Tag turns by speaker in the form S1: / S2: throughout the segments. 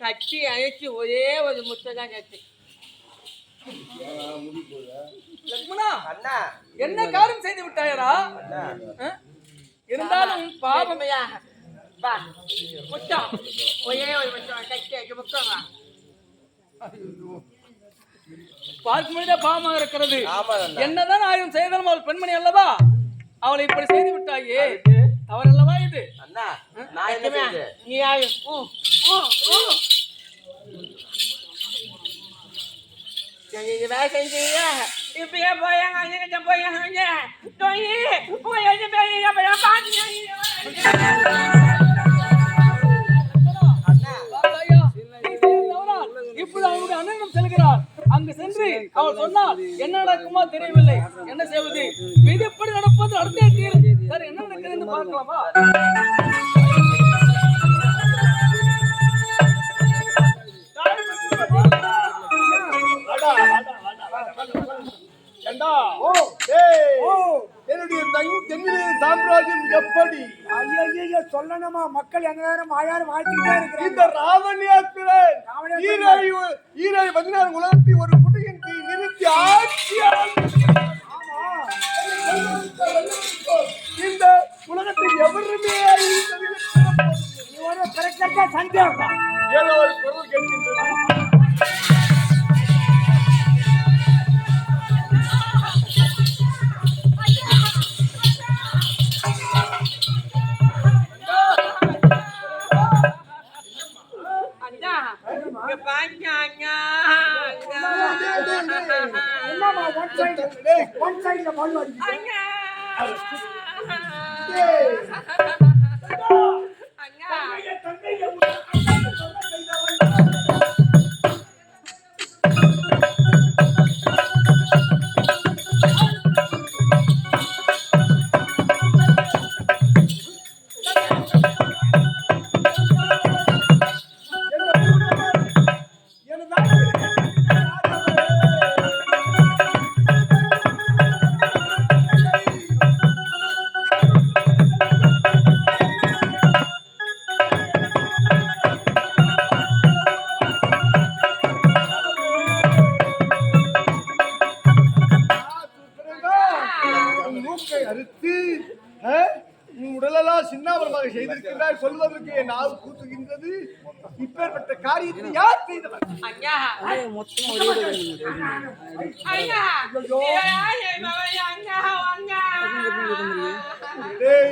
S1: கட்டி அழைச்சி ஒரே ஒரு முட்டை தான் கட்டி
S2: என்ன காரியம் செய்து விட்டாயடா? ஆ? இருந்தாலும் பாவம்
S1: பாவமையா வா முட்டம் ஒரே ஒரு முட்டம் கட்டி அழைச்சி முட்டம் வா
S2: பார்க்கும்போதே பாவமாக இருக்கிறது. என்னதான் ஆயுதம் செய்தாலும் அவள் பெண்மணி அல்லவா? அவளை இப்படி செய்து விட்டாயே அவர் அல்லவா இது
S3: அண்ணா நான் என்ன செஞ்சேன்
S1: நீ. சரி, இது வேலை செஞ்சீங்க. இப்படியே போயாங்க, அங்ககிட்ட போயாங்க. தோயி, உங்க ரெண்டு பேரையும் நம்ம எல்லாம் பார்த்துட்டு
S2: ஐயா, நீ செய்தது தவறா? இப்பொழுது அவனுடைய அண்ணனும் செல்கிறார் அங்கு சென்று அவள் சொன்னால் என்ன நடக்குமா தெரியவில்லை. என்ன செய்வது? விதிப்படி நடப்பது? அடுத்தே சரி என்ன நடக்குது என்று பார்க்கலாமா
S4: ஏண்டா? ஓ ஏய் ஓ. என்னுடைய தென்னிலை சாம்ராஜ்யம் எப்படி?
S5: ஐயோ சொல்லணுமா? மக்கள் எந்த நேரம் ஆயாரும் வாழ்த்துக்கிட்டே இருக்கிறாங்க.
S4: இந்த ராவணியாத்திரன் ஈரை ஈரை பதினாறு உலகத்தை ஒரு குடியின் கீழ் நிறுத்தி ஆட்சி. இந்த உலகத்தில் எவருமே
S5: ஒரு கரெக்டா சந்தேகம்.
S4: ஏதோ ஒரு பொருள் கேட்கின்றது உன் உடலெல்லாம் சின்னாபரமாக செய்திருக்கின்றாய் சொல்வதற்கு என் நாவு கூத்துகின்றது. இப்பேற்பட்ட காரியத்தை யார் செய்தவர்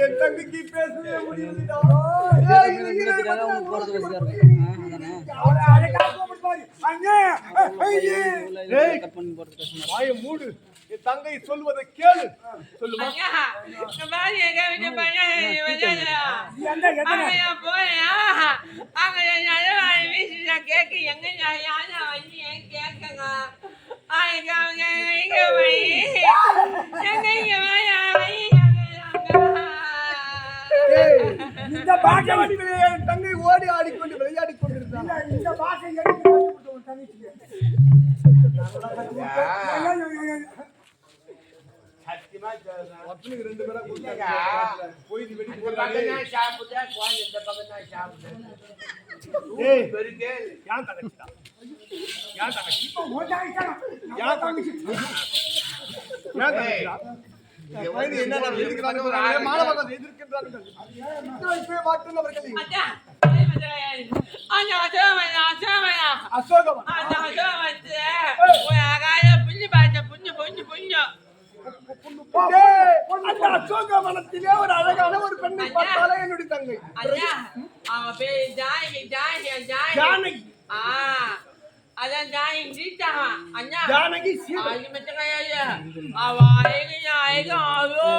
S4: என் தங்கைக்கு பேசவே வாயை மூடு. தங்கை சொல்வதை கேளு. சொல்லுமா?
S1: கேக்கு எங்க நான் யானை வந்து ஏன் கேக்குங்க?
S5: இந்த பாட்டை
S4: தங்கை ஓடி ஆடிக்கொண்டு விளையாடிக் கொண்டிருந்தான்
S5: இந்த- இந்த பாட்டை எடுத்து தங்கச்சிக்கு. ஐயோ, ஐயோ, ஐயோ.
S4: ஒருத்தனுக்கு ரெண்டு பேரா கொடுத்தாங்க. போய் இது வெடி. யான் தங்கச்சி.
S5: உன் தங்கச்சி தான்.
S4: யான் தங்கச்சி. யான் தங்கச்சிடா. இந்த நான் எதிர்க்கிறார்கள் அவர்களே மாணவர்கள் அந்த அசோகவனத்திலே ஒரு அழகான ஒரு பெண்ணை பார்த்தாலே என்னுடைய தங்கை.
S1: அவ ஜானகி, அதான் ஜானகி சீதாவா. அண்ணா,
S4: ஜானகி சீதை.
S1: அது மட்டும் கிடையாது. அவ அழகு, அவ்வளோ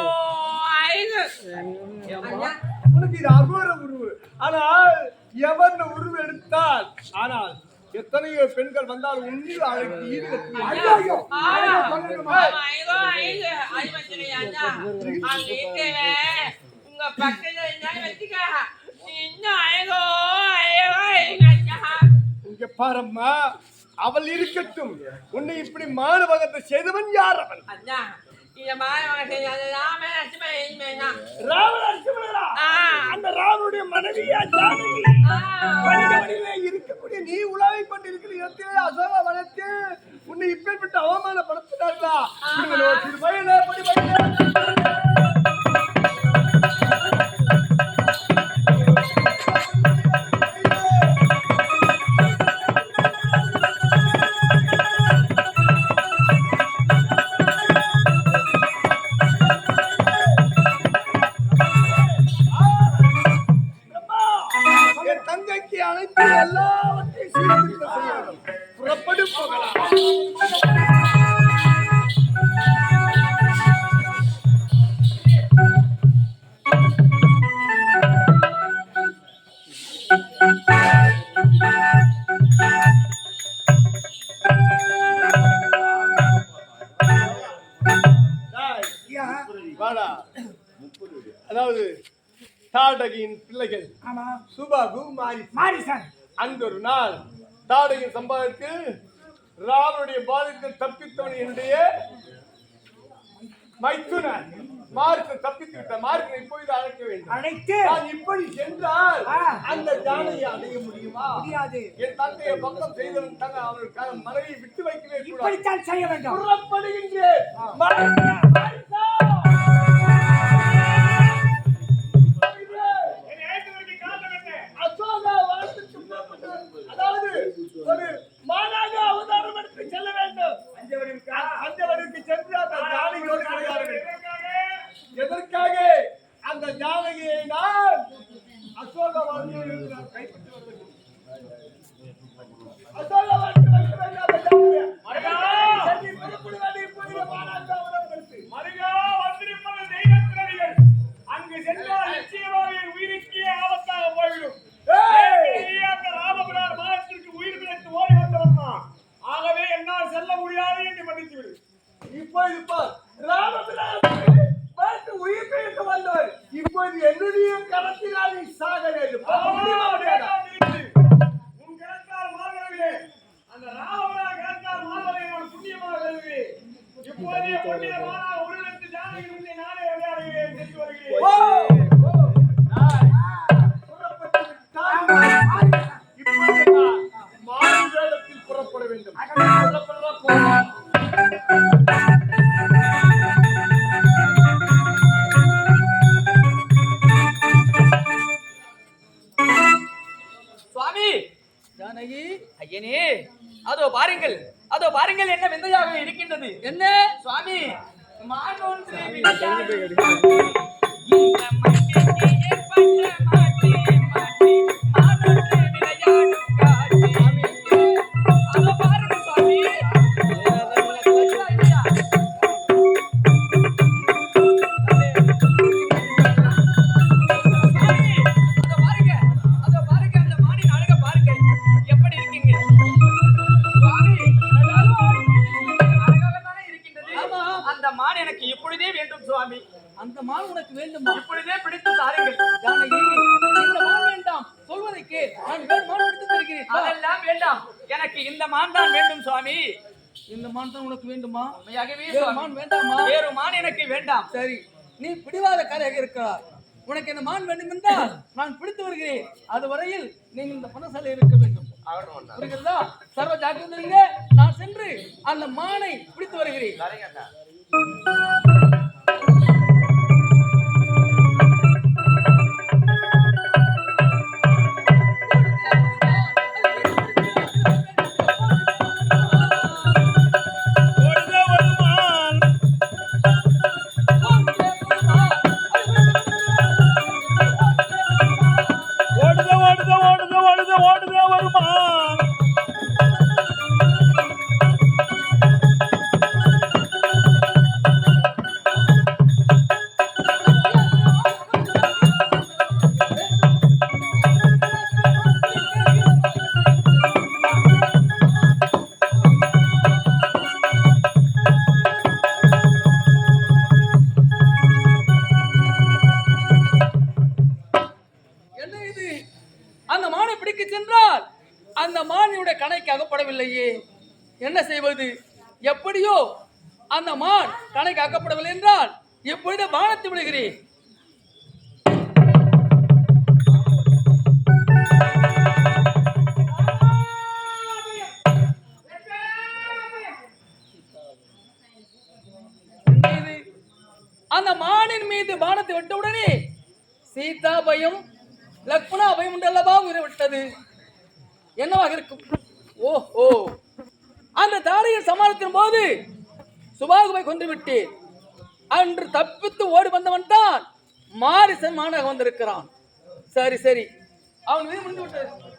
S1: அழகு. அண்ணா,
S4: உனக்கு இது அகோர உருவு. எவன் ஆனால் எத்தனையோ பெண்கள் வந்தால்
S1: இருக்க, அண்ணா.
S4: இங்க பாரம்மா அவள் இருக்கட்டும் உன்னை இப்படி மானவகத்தை செய்தவன் யார் அவன் அந்த ராவனுடைய மனைவியா ஜானகி? இருக்கக்கூடிய நீ உலாவை கொண்டிருக்கிற இடத்திலே அசோக வனத்தில் உன்னை இப்பேற்பட்டு அவமானப்படுத்தினார்களா? தாடகியின் பிள்ளைகள்.
S5: சார்.
S4: அங்கு ஒரு நாள் தாடகியின் சம்பாதத்தில் ராவனுடைய பாதத்தில் தப்பித்தவன் என்னுடைய மைத்துனன் மார்க்கு தப்பித்து விட்ட மார்க்கை இப்பொழுது அழைக்க வேண்டும்.
S5: அழைத்து.
S4: நான் இப்படி சென்றால். அந்த ஜானையை அடைய முடியுமா?
S5: முடியாது.
S4: என் தந்தையை பக்கம் செய்தவன் தங்க அவனுக்கான மனைவியை விட்டு வைக்கவே
S5: இப்படித்தான் செய்ய வேண்டும்.
S4: புறப்படுகின்றேன்.
S6: அதோ பாருங்கள் என்ன விந்தையாக இருக்கின்றது.
S2: என்ன?
S6: சுவாமி மான் ஒன்று வேண்டாம். எனக்கு இந்த மான் தான் வேண்டும் சுவாமி.
S2: இந்த மான் தான் உனக்கு வேண்டுமா. மான் வேண்டாமா?
S6: வேறு மான் எனக்கு வேண்டாம்.
S2: சரி நீ பிடிவாதக்காரியாக இருக்கிறார் உனக்கு இந்த மான் வேண்டும் என்றால் நான் பிடித்து வருகிறேன். அது வரையில் நீங்கள் இந்த பணசாலை இருக்க வேண்டும். புரிகிறதா? சர்வ ஜாக்கிரதைங்க நான் சென்று அந்த மானை பிடித்து வருகிறேன். করবা விட்டார்கள் என்றால் எப்பொழுது பானத்தை விடுகிறேன் அந்த மானின் மீது பானத்தை விட்டவுடனே சீதா பயம் லக்மணா பயம் உண்டல்லவா உயிரை விட்டது என்னவாக இருக்கும்? ஓஹோ. அந்த தாடையில் சமாளிக்கும் போது சுபாகுவை கொன்று விட்டேன். அன்று தப்பித்து ஓடி வந்தவன் தான் மாரிசன் மானாக வந்திருக்கிறான். சரி சரி. அவன் வீடு முடிஞ்சு விட்டது.